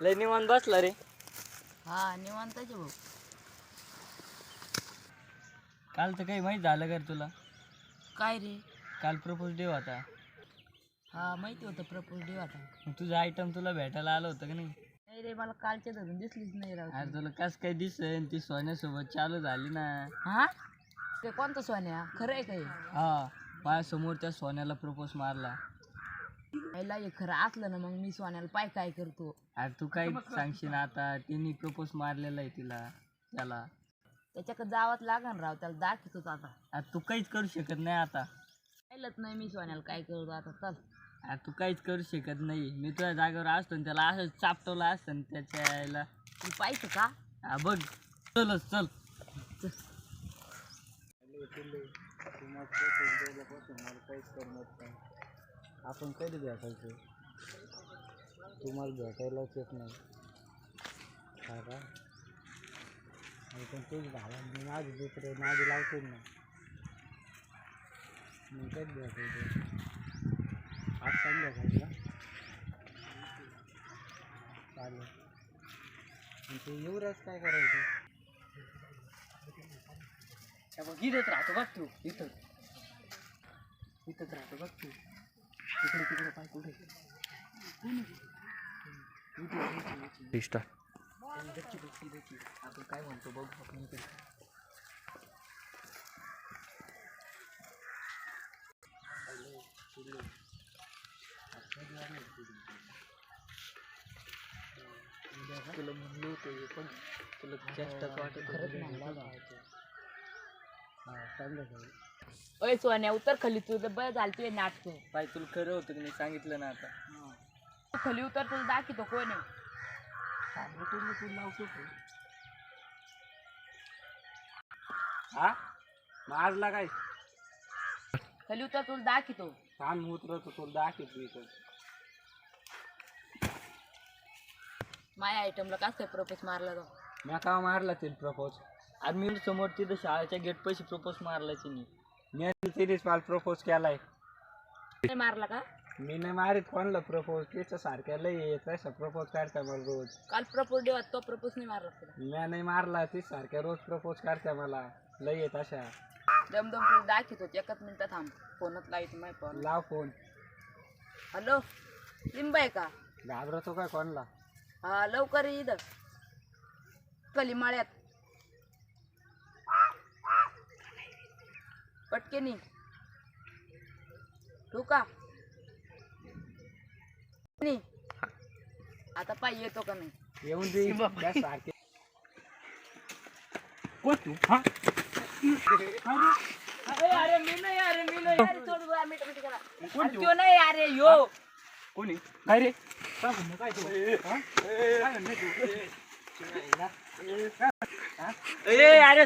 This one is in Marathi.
लय निवांत बसला रे. हा निवांताचे भाऊ. काल तर काही माहीत झालं का रे तुला? काय रे? काल प्रपोज डे होता. हा माहिती होतं प्रपोज डे होता. मग तुझं आयटम तुला भेटायला आलं होतं का नाही? नाही रे मला कालच्या धरून दिसलीच नाही राव अरे तुला कस काय दिसन? ती सोन्यासोबत चालू झाली ना. हा? ते कोणतं सोन्या? खरं आहे काय हा? माझ्यासमोर त्या सोन्याला प्रपोज मारला. पहिला हे खरं असलं ना मग मी सोन्याला पाय काय करतो? अरे तू काय सांगशील आता? तिने प्रपोज मारलेला आहे तिला त्याला. त्याच्याकडे जावंच लागन राव त्याला दाखवतो आता. अरे तू काहीच करू शकत नाही आता. पाहिलंच नाही मी सोन्याला काय करतो आता चल. अरे तू काहीच करू शकत नाही. मी तुझ्या जागेवर असतो आणि त्याला असं चापटवलं असतं आणि त्याच्या यायला तू पाहिजे का? हा बघ. चलच चल. आपण कधी भेटायचं? तुम्हाला भेटायलाच येत नाही. हा का? आणि पण तेच भावा मी माझे दुसरे माझे लावतो ना. मी कधी भेटायचं? आज संध्याकाळी का? चालेल. आणि ते एवढंच काय करायचं? हे बघ इथंच राहतो बघ तू इथं. इथंच राहतो बघ तू. आपण काय म्हणतो बघ आपण इकडे तुला म्हणलो होतो पण तुला चेष्टाच वाटत अय सोन्या उतर खाली तुझं बरं झालं तुझे नाटक. पाय तुला खरं होतं की नाही सांगितलं ना आता? तू खाली उतर तुला दाखवतो कोण आहे. हा मारला काय? खाली उतर तुला दाखवतो. छान उतरत तुला दाखवतो इथं. माझ्या आयटमला कसं काय प्रपोज मारला तो? मी का मारला ते प्रपोज आणि मी समोर तिथं शाळेच्या गेट पैसे प्रपोज मारला तिने. मी तिनेच मला प्रपोज केलाय. नाही मारला का? मी नाही मारित कोणला प्रपोज त्याच्या सारख्या लय येत प्रपोज करता मला रोज. काल प्रपोज होता तो प्रपोज नाही मारला तुला. मी नाही मारला ती सारख्या रोज प्रपोज करता मला. लय येत अशा दमदम तुला दाखवतो एकच मिनिटात थांब. फोनच लावायचं माहिती फोन लाव फोन. हॅलो लिंब आहे का? घाबरतो काय कोणला? हा लवकर ये इथं. कली पटकेनी ठेवू का नी. आता पाय येतो का नाही येऊन दे त्या सारखे कोण तू हा अरे अरे मी नाही अरे मी नाही अरे मिठ करा अरे त्यो नाही अरे यो कोणी काय रे काय म्हणणं काय तू हा? काय म्हणणं तू ए अरे